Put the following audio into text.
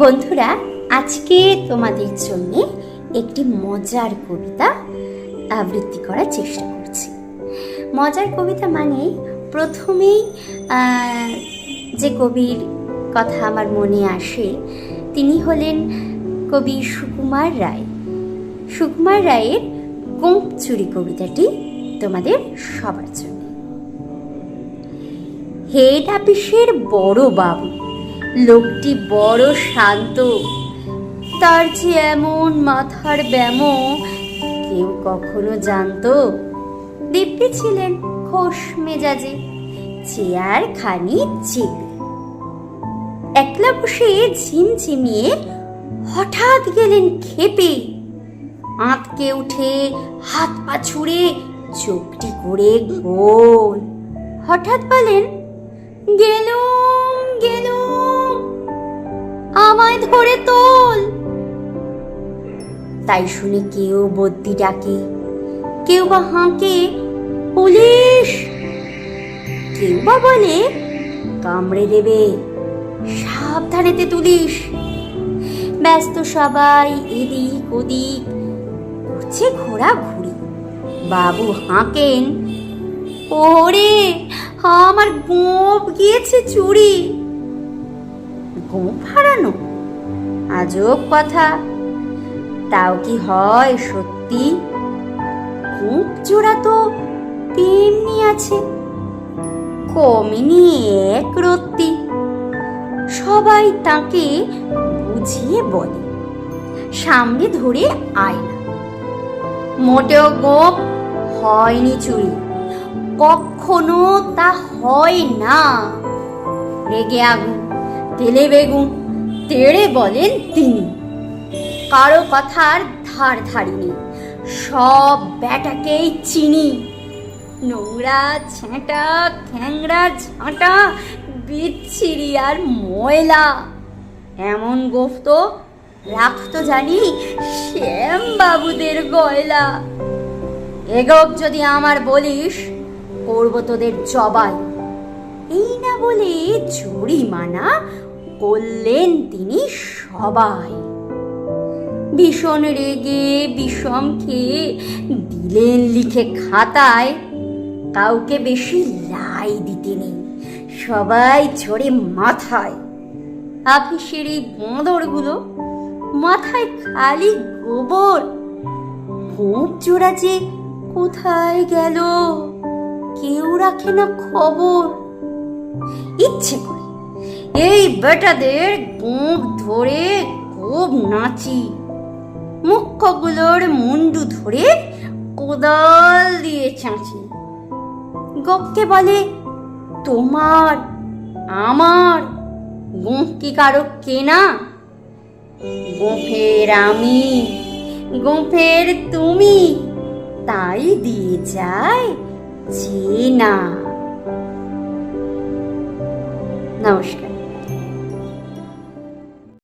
বন্ধুরা, আজকে তোমাদের জন্য একটি মজার কবিতা আবৃত্তি করার চেষ্টা করছি। মজার কবিতা মানে প্রথমেই যে কবির কথা আমার মনে আসে, তিনি হলেন কবি সুকুমার রায়। সুকুমার রায়ের গোঁপ চুরি কবিতাটি তোমাদের সবার জন্য। হেড অফিসের বড় বাবু। লোকটি বড় শান্ত। তার যে এমন মাথার ব্যামো কেউ কখনো জানতো? দিব্যি ছিলেন খোশ মেজাজে, চেয়ার খানি চেপে। একলা বসে ঝিমঝিমিয়ে হঠাৎ গেলেন খেপে। আঁতকে উঠে হাত পা ছুঁড়ে চোখটি করে গোল। হঠাৎ বলেন গেলুম গেলুম। আমায় ধরে তোল। তাই শুনে কেউ বদ্যি ডাকে, কেউ বা হাঁকে, পুলিশ। কেউ বা বলে, কামড়ে দেবে, সাবধানেতে তুলিস। ব্যস্ত সবাই এদিক ওদিক করছে ঘোরাঘুরি। বাবু হাঁকেন, ওরে আমার গোপ গিয়েছে চুরি। গোপ হারানো? আজব কথা। তাও কি হয় সত্যি? গোপ জোড়া তো তেমনি আছে। কমিনি এক রত্তি। সবাই তাকে বুঝিয়ে বলে সামনে ধরে আয় না। মোটেও গোপ হয়নি চুরি। কখনো তা হয় না। রেগে আগুন, তেলে বেগুন, তেড়ে বলেন তিনি। কারও কথার ধার ধারিনি, সব ব্যাটাকেই চিনি। নোংরা ছেঁটা খ্যাংরা ঝাঁটা, বিচ্ছিরি আর ময়লা। এমন গোফ তো রাখতো জানি শ্যাম বাবুদের গয়লা। এগোপ যদি আমার বলিস করব তোদের জবাই এই না বলে জরিমানা করলেন তিনি সবাই। ভীষণ রেগে, বিষম খেয়ে দিলেন লিখে খাতায়। কাউকে বেশি লাই দিতে নেই, সবাই ঝরে মাথায়। আফিসের এই বাঁদরগুলো মাথায় খালি গোবর। ভোঁপ জোড়া যে কোথায় গেল? কেউ রাখে না খবর। ইচ্ছে করে। এই বেটাদের গোঁপ ধরে খুব নাচি। মুখ্যগুলোর মুন্ডু ধরে কোদাল দিয়ে চাঁচি। গোপকে বলে, তোমার, আমার গোঁফ কি কারও কেনা? গোঁফের আমি গোঁফের তুমি, তাই দিয়ে যায় যে না। নমস্কার।